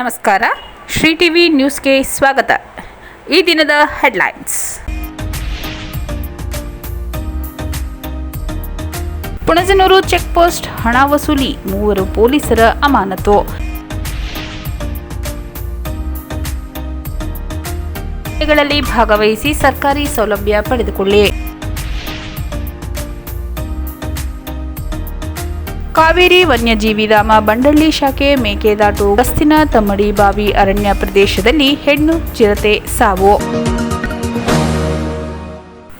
ನಮಸ್ಕಾರ. ಶ್ರೀ ಟಿವಿ ನ್ಯೂಸ್ಗೆ ಸ್ವಾಗತ. ಈ ದಿನದ ಹೆಡ್ಲೈನ್ಸ್. ಪುಣಜನೂರು ಚೆಕ್ ಪೋಸ್ಟ್ ಹಣ ವಸೂಲಿ, ಮೂವರು ಪೊಲೀಸರ ಅಮಾನತು. ಭಾಗವಹಿಸಿ ಸರ್ಕಾರಿ ಸೌಲಭ್ಯ ಪಡೆದುಕೊಳ್ಳಿ. ಕಾವೇರಿ ವನ್ಯಜೀವಿ ಧಾಮ ಬಂಡಳ್ಳಿ ಶಾಖೆ ಮೇಕೆದಾಟು ಗಸ್ತಿನ ತಮ್ಮಡಿ ಬಾವಿ ಅರಣ್ಯ ಪ್ರದೇಶದಲ್ಲಿ ಹೆಣ್ಣು ಚಿರತೆ ಸಾವು.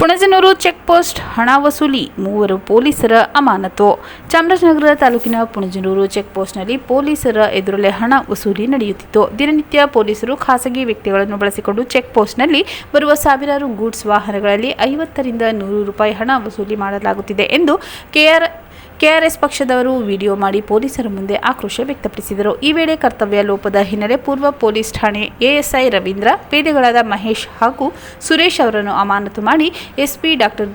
ಪುಣಜನೂರು ಚೆಕ್ ಪೋಸ್ಟ್ ಹಣ ವಸೂಲಿ, ಮೂವರು ಪೊಲೀಸರ ಅಮಾನತು. ಚಾಮರಾಜನಗರ ತಾಲೂಕಿನ ಪುಣಜನೂರು ಚೆಕ್ ಪೋಸ್ಟ್ನಲ್ಲಿ ಪೊಲೀಸರ ಎದುರಲ್ಲೇ ಹಣ ವಸೂಲಿ ನಡೆಯುತ್ತಿತ್ತು. ದಿನನಿತ್ಯ ಪೊಲೀಸರು ಖಾಸಗಿ ವ್ಯಕ್ತಿಗಳನ್ನು ಬಳಸಿಕೊಂಡು ಚೆಕ್ ಪೋಸ್ಟ್ನಲ್ಲಿ ಬರುವ ಸಾವಿರಾರು ಗೂಡ್ಸ್ ವಾಹನಗಳಲ್ಲಿ ಐವತ್ತರಿಂದ ನೂರು ರೂಪಾಯಿ ಹಣ ವಸೂಲಿ ಮಾಡಲಾಗುತ್ತಿದೆ ಎಂದು ಕೆಆರ್ ಕೆಆರ್ಎಸ್ ಪಕ್ಷದವರು ವಿಡಿಯೋ ಮಾಡಿ ಪೊಲೀಸರ ಮುಂದೆ ಆಕ್ರೋಶ ವ್ಯಕ್ತಪಡಿಸಿದರು. ಈ ವೇಳೆ ಕರ್ತವ್ಯ ಲೋಪದ ಹಿನ್ನೆಲೆ ಪೂರ್ವ ಪೊಲೀಸ್ ಠಾಣೆ ಎಎಸ್ಐ ರವೀಂದ್ರ ಪೇದೆಗಳಾದ ಮಹೇಶ್ ಹಾಗೂ ಸುರೇಶ್ ಅವರನ್ನು ಅಮಾನತು ಮಾಡಿ ಎಸ್ಪಿ ಡಾಕ್ಟರ್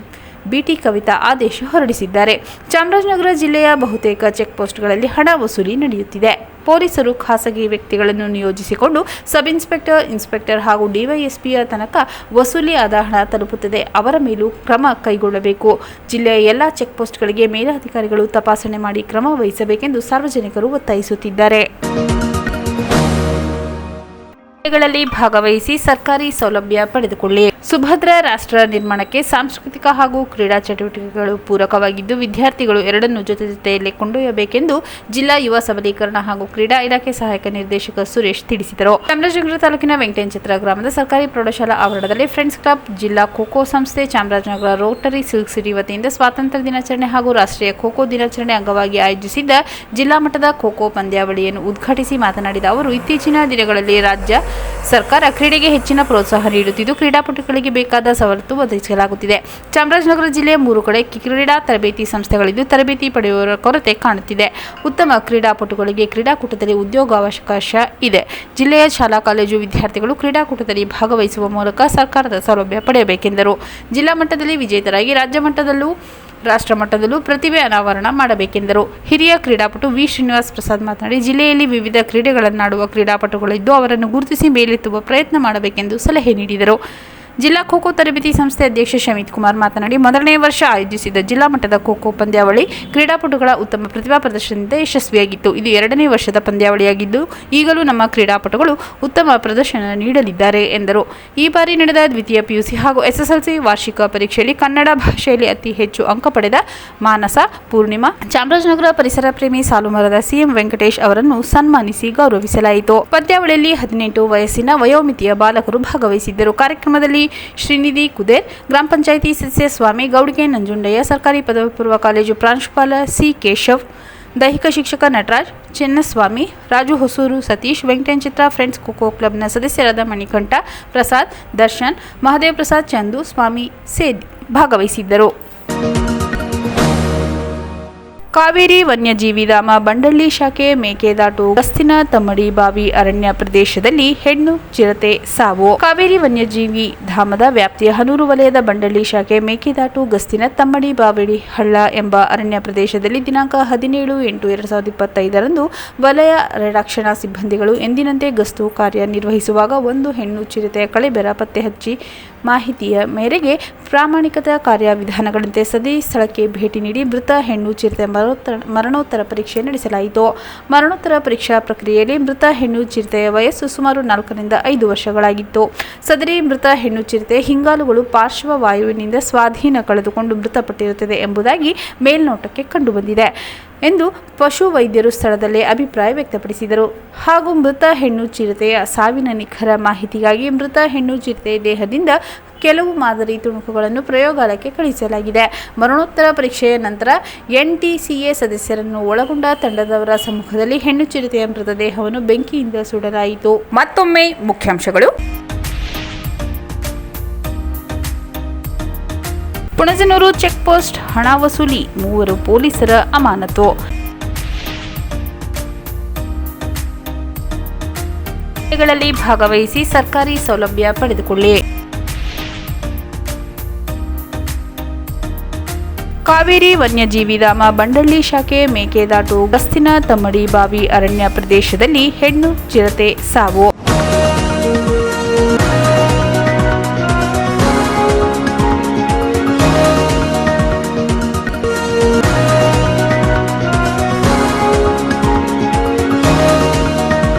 ಬಿಟಿ ಕವಿತಾ ಆದೇಶ ಹೊರಡಿಸಿದ್ದಾರೆ. ಚಾಮರಾಜನಗರ ಜಿಲ್ಲೆಯ ಬಹುತೇಕ ಚೆಕ್ ಪೋಸ್ಟ್ಗಳಲ್ಲಿ ಹಣ ವಸೂಲಿ ನಡೆಯುತ್ತಿದೆ. ಪೊಲೀಸರು ಖಾಸಗಿ ವ್ಯಕ್ತಿಗಳನ್ನು ನಿಯೋಜಿಸಿಕೊಂಡು ಸಬ್ ಇನ್ಸ್ಪೆಕ್ಟರ್ ಇನ್ಸ್ಪೆಕ್ಟರ್ ಹಾಗೂ ಡಿವೈಎಸ್ಪಿಯ ತನಕ ವಸೂಲಿ ಆದ ಹಣ ತಲುಪುತ್ತದೆ. ಅವರ ಮೇಲೂ ಕ್ರಮ ಕೈಗೊಳ್ಳಬೇಕು. ಜಿಲ್ಲೆಯ ಎಲ್ಲ ಚೆಕ್ ಪೋಸ್ಟ್ಗಳಿಗೆ ಮೇಲಾಧಿಕಾರಿಗಳು ತಪಾಸಣೆ ಮಾಡಿ ಕ್ರಮ ವಹಿಸಬೇಕೆಂದು ಸಾರ್ವಜನಿಕರು ಒತ್ತಾಯಿಸುತ್ತಿದ್ದಾರೆ. ಗಳಲ್ಲಿ ಭಾಗವಹಿಸಿ ಸರ್ಕಾರಿ ಸೌಲಭ್ಯ ಪಡೆದುಕೊಳ್ಳಿ. ಸುಭದ್ರ ರಾಷ್ಟ್ರ ನಿರ್ಮಾಣಕ್ಕೆ ಸಾಂಸ್ಕೃತಿಕ ಹಾಗೂ ಕ್ರೀಡಾ ಚಟುವಟಿಕೆಗಳು ಪೂರಕವಾಗಿದ್ದು, ವಿದ್ಯಾರ್ಥಿಗಳು ಎರಡನ್ನು ಜೊತೆ ಜೊತೆಯಲ್ಲಿ ಕೊಂಡೊಯ್ಯಬೇಕೆಂದು ಜಿಲ್ಲಾ ಯುವ ಸಬಲೀಕರಣ ಹಾಗೂ ಕ್ರೀಡಾ ಇಲಾಖೆ ಸಹಾಯಕ ನಿರ್ದೇಶಕ ಸುರೇಶ್ ತಿಳಿಸಿದರು. ಚಾಮರಾಜನಗರ ತಾಲೂಕಿನ ವೆಂಕಟೇಶ್ವರ ಗ್ರಾಮದ ಸರ್ಕಾರಿ ಪ್ರೌಢಶಾಲಾ ಆವರಣದಲ್ಲಿ ಫ್ರೆಂಡ್ಸ್ ಕ್ಲಬ್ ಜಿಲ್ಲಾ ಖೋಖೋ ಸಂಸ್ಥೆ, ಚಾಮರಾಜನಗರ ರೋಟರಿ ಸಿಲ್ಕ್ ಸಿಟಿ ವತಿಯಿಂದ ಸ್ವಾತಂತ್ರ್ಯ ದಿನಾಚರಣೆ ಹಾಗೂ ರಾಷ್ಟ್ರೀಯ ಖೋಖೋ ದಿನಾಚರಣೆ ಅಂಗವಾಗಿ ಆಯೋಜಿಸಿದ್ದ ಜಿಲ್ಲಾ ಮಟ್ಟದ ಖೋಖೋ ಪಂದ್ಯಾವಳಿಯನ್ನು ಉದ್ಘಾಟಿಸಿ ಮಾತನಾಡಿದ ಅವರು, ಇತ್ತೀಚಿನ ದಿನಗಳಲ್ಲಿ ರಾಜ್ಯ ಸರ್ಕಾರ ಕ್ರೀಡೆಗೆ ಹೆಚ್ಚಿನ ಪ್ರೋತ್ಸಾಹ ನೀಡುತ್ತಿದ್ದು ಕ್ರೀಡಾಪಟುಗಳಿಗೆ ಬೇಕಾದ ಸವಲತ್ತು ಒದಗಿಸಲಾಗುತ್ತಿದೆ. ಚಾಮರಾಜನಗರ ಜಿಲ್ಲೆಯ ಮೂರು ಕಡೆ ಕ್ರೀಡಾ ತರಬೇತಿ ಸಂಸ್ಥೆಗಳಿದ್ದು, ತರಬೇತಿ ಪಡೆಯುವವರ ಕೊರತೆ ಕಾಣುತ್ತಿದೆ. ಉತ್ತಮ ಕ್ರೀಡಾಪಟುಗಳಿಗೆ ಕ್ರೀಡಾಕೂಟದಲ್ಲಿ ಉದ್ಯೋಗಾವಕಾಶ ಇದೆ. ಜಿಲ್ಲೆಯ ಶಾಲಾ ಕಾಲೇಜು ವಿದ್ಯಾರ್ಥಿಗಳು ಕ್ರೀಡಾಕೂಟದಲ್ಲಿ ಭಾಗವಹಿಸುವ ಮೂಲಕ ಸರ್ಕಾರದ ಸೌಲಭ್ಯ ಪಡೆಯಬೇಕೆಂದರು. ಜಿಲ್ಲಾ ಮಟ್ಟದಲ್ಲಿ ವಿಜೇತರಾಗಿ ರಾಜ್ಯ ಮಟ್ಟದಲ್ಲೂ, ರಾಷ್ಟ್ರ ಮಟ್ಟದಲ್ಲೂ ಪ್ರತಿಭೆ ಅನಾವರಣ ಮಾಡಬೇಕೆಂದರು. ಹಿರಿಯ ಕ್ರೀಡಾಪಟು ವಿ. ಶ್ರೀನಿವಾಸ್ ಪ್ರಸಾದ್ ಮಾತನಾಡಿ, ಜಿಲ್ಲೆಯಲ್ಲಿ ವಿವಿಧ ಕ್ರೀಡೆಗಳನ್ನಾಡುವ ಕ್ರೀಡಾಪಟುಗಳಿದ್ದು, ಅವರನ್ನು ಗುರುತಿಸಿ ಮೇಲೆತ್ತುವ ಪ್ರಯತ್ನ ಮಾಡಬೇಕೆಂದು ಸಲಹೆ ನೀಡಿದರು. ಜಿಲ್ಲಾ ಖೋಖೋ ತರಬೇತಿ ಸಂಸ್ಥೆ ಅಧ್ಯಕ್ಷ ಶಮಿತ್ ಕುಮಾರ್ ಮಾತನಾಡಿ, ಮೊದಲನೇ ವರ್ಷ ಆಯೋಜಿಸಿದ ಜಿಲ್ಲಾ ಮಟ್ಟದ ಖೋಖೋ ಪಂದ್ಯಾವಳಿ ಕ್ರೀಡಾಪಟುಗಳ ಉತ್ತಮ ಪ್ರತಿಭಾ ಪ್ರದರ್ಶನದಿಂದ ಯಶಸ್ವಿಯಾಗಿತ್ತು. ಇದು ಎರಡನೇ ವರ್ಷದ ಪಂದ್ಯಾವಳಿಯಾಗಿದ್ದು, ಈಗಲೂ ನಮ್ಮ ಕ್ರೀಡಾಪಟುಗಳು ಉತ್ತಮ ಪ್ರದರ್ಶನ ನೀಡಲಿದ್ದಾರೆ ಎಂದರು. ಈ ಬಾರಿ ನಡೆದ ದ್ವಿತೀಯ ಪಿಯುಸಿ ಹಾಗೂ ಎಸ್ಎಸ್ಎಲ್ಸಿ ವಾರ್ಷಿಕ ಪರೀಕ್ಷೆಯಲ್ಲಿ ಕನ್ನಡ ಭಾಷೆಯಲ್ಲಿ ಅತಿ ಹೆಚ್ಚು ಅಂಕ ಪಡೆದ ಮಾನಸ, ಪೂರ್ಣಿಮಾ, ಚಾಮರಾಜನಗರ ಪರಿಸರ ಪ್ರೇಮಿ ಸಾಲುಮರದ ಸಿಎಂ ವೆಂಕಟೇಶ್ ಅವರನ್ನು ಸನ್ಮಾನಿಸಿ ಗೌರವಿಸಲಾಯಿತು. ಪಂದ್ಯಾವಳಿಯಲ್ಲಿ ಹದಿನೆಂಟು ವಯಸ್ಸಿನ ವಯೋಮಿತಿಯ ಬಾಲಕರು ಭಾಗವಹಿಸಿದ್ದರು. ಕಾರ್ಯಕ್ರಮದಲ್ಲಿ ಶ್ರೀನಿಧಿ ಕುದೇರ್ ಗ್ರಾಮ ಪಂಚಾಯಿತಿ ಸದಸ್ಯ ಸ್ವಾಮಿ ಗೌಡಿಗೆ ನಂಜುಂಡಯ್ಯ, ಸರ್ಕಾರಿ ಪದವಿ ಪೂರ್ವ ಕಾಲೇಜು ಪ್ರಾಂಶುಪಾಲ ಸಿ ಕೇಶವ್, ದೈಹಿಕ ಶಿಕ್ಷಕ ನಟರಾಜ್, ಚೆನ್ನಸ್ವಾಮಿ, ರಾಜು ಹೊಸೂರು ಸತೀಶ್, ವೆಂಕಟೇಚಿತ್ರ ಫ್ರೆಂಡ್ಸ್ ಖೋಖೋ ಕ್ಲಬ್ನ ಸದಸ್ಯರಾದ ಮಣಿಕಂಠ ಪ್ರಸಾದ್, ದರ್ಶನ್, ಮಹದೇವ್ ಪ್ರಸಾದ್ ಚಂದು, ಸ್ವಾಮಿ ಸೇದ್ ಭಾಗವಹಿಸಿದ್ದರು. ಕಾವೇರಿ ವನ್ಯಜೀವಿ ಧಾಮ ಬಂಡಳ್ಳಿ ಶಾಖೆ ಮೇಕೆದಾಟು ಗಸ್ತಿನ ತಮ್ಮಡಿ ಬಾವಿ ಅರಣ್ಯ ಪ್ರದೇಶದಲ್ಲಿ ಹೆಣ್ಣು ಚಿರತೆ ಸಾವು. ಕಾವೇರಿ ವನ್ಯಜೀವಿ ಧಾಮದ ವ್ಯಾಪ್ತಿಯ ಹನೂರು ವಲಯದ ಬಂಡಳ್ಳಿ ಶಾಖೆ ಮೇಕೆದಾಟು ಗಸ್ತಿನ ತಮ್ಮಡಿ ಬಾವಿಡಿ ಹಳ್ಳ ಎಂಬ ಅರಣ್ಯ ಪ್ರದೇಶದಲ್ಲಿ ದಿನಾಂಕ ಹದಿನೇಳು ಎಂಟು ಎರಡ್ ಸಾವಿರದ ಇಪ್ಪತ್ತೈದರಂದು ವಲಯ ರಕ್ಷಣಾ ಸಿಬ್ಬಂದಿಗಳು ಎಂದಿನಂತೆ ಗಸ್ತು ಕಾರ್ಯ ನಿರ್ವಹಿಸುವಾಗ ಒಂದು ಹೆಣ್ಣು ಚಿರತೆಯ ಕಳೆಬೆರ ಪತ್ತೆ ಹಚ್ಚಿ ಮಾಹಿತಿಯ ಮೇರೆಗೆ ಪ್ರಾಮಾಣಿಕತೆ ಕಾರ್ಯವಿಧಾನಗಳಂತೆ ಸದಿ ಸ್ಥಳಕ್ಕೆ ಭೇಟಿ ನೀಡಿ ಮೃತ ಹೆಣ್ಣು ಚಿರತೆ ಮರಣೋತ್ತರ ಮರಣೋತ್ತರ ಪರೀಕ್ಷೆ ನಡೆಸಲಾಯಿತು. ಮರಣೋತ್ತರ ಪರೀಕ್ಷಾ ಪ್ರಕ್ರಿಯೆಯಲ್ಲಿ ಮೃತ ಹೆಣ್ಣು ಚಿರತೆಯ ವಯಸ್ಸು ಸುಮಾರು ನಾಲ್ಕರಿಂದ ಐದು ವರ್ಷಗಳಾಗಿತ್ತು. ಸದರಿ ಮೃತ ಹೆಣ್ಣು ಚಿರತೆ ಹಿಂಗಾಲುಗಳು ಪಾರ್ಶ್ವವಾಯುವಿನಿಂದ ಸ್ವಾಧೀನ ಕಳೆದುಕೊಂಡು ಮೃತಪಟ್ಟಿರುತ್ತದೆ ಎಂಬುದಾಗಿ ಮೇಲ್ನೋಟಕ್ಕೆ ಕಂಡುಬಂದಿದೆ. ಎಂದು ಪಶು ವೈದ್ಯರು ಸ್ಥಳದಲ್ಲೇ ಅಭಿಪ್ರಾಯ ವ್ಯಕ್ತಪಡಿಸಿದರು. ಹಾಗೂ ಮೃತ ಹೆಣ್ಣು ಚಿರತೆಯ ಸಾವಿನ ನಿಖರ ಮಾಹಿತಿಗಾಗಿ ಮೃತ ಹೆಣ್ಣು ಚಿರತೆ ದೇಹದಿಂದ ಕೆಲವು ಮಾದರಿ ತುಣುಕುಗಳನ್ನು ಪ್ರಯೋಗಾಲಯಕ್ಕೆ ಕಳುಹಿಸಲಾಗಿದೆ. ಮರಣೋತ್ತರ ಪರೀಕ್ಷೆಯ ನಂತರ ಎನ್ ಸದಸ್ಯರನ್ನು ಒಳಗೊಂಡ ತಂಡದವರ ಸಮ್ಮುಖದಲ್ಲಿ ಹೆಣ್ಣು ಚಿರತೆಯ ಮೃತದೇಹವನ್ನು ಬೆಂಕಿಯಿಂದ ಸುಡಲಾಯಿತು. ಮತ್ತೊಮ್ಮೆ ಮುಖ್ಯಾಂಶಗಳು. ಪುಣಜನೂರು ಚೆಕ್ ಪೋಸ್ಟ್ ಹಣ ವಸೂಲಿ, ಮೂವರು ಪೊಲೀಸರ ಅಮಾನತು. ಭಾಗವಹಿಸಿ ಸರ್ಕಾರಿ ಸೌಲಭ್ಯ ಪಡೆದುಕೊಳ್ಳಿ. ಕಾವೇರಿ ವನ್ಯಜೀವಿಧಾಮ ಬಂಡಳ್ಳಿ ಶಾಖೆ ಮೇಕೆದಾಟು ಗಸ್ತಿನ ತಮ್ಮಡಿ ಬಾವಿ ಅರಣ್ಯ ಪ್ರದೇಶದಲ್ಲಿ ಹೆಣ್ಣು ಚಿರತೆ ಸಾವು.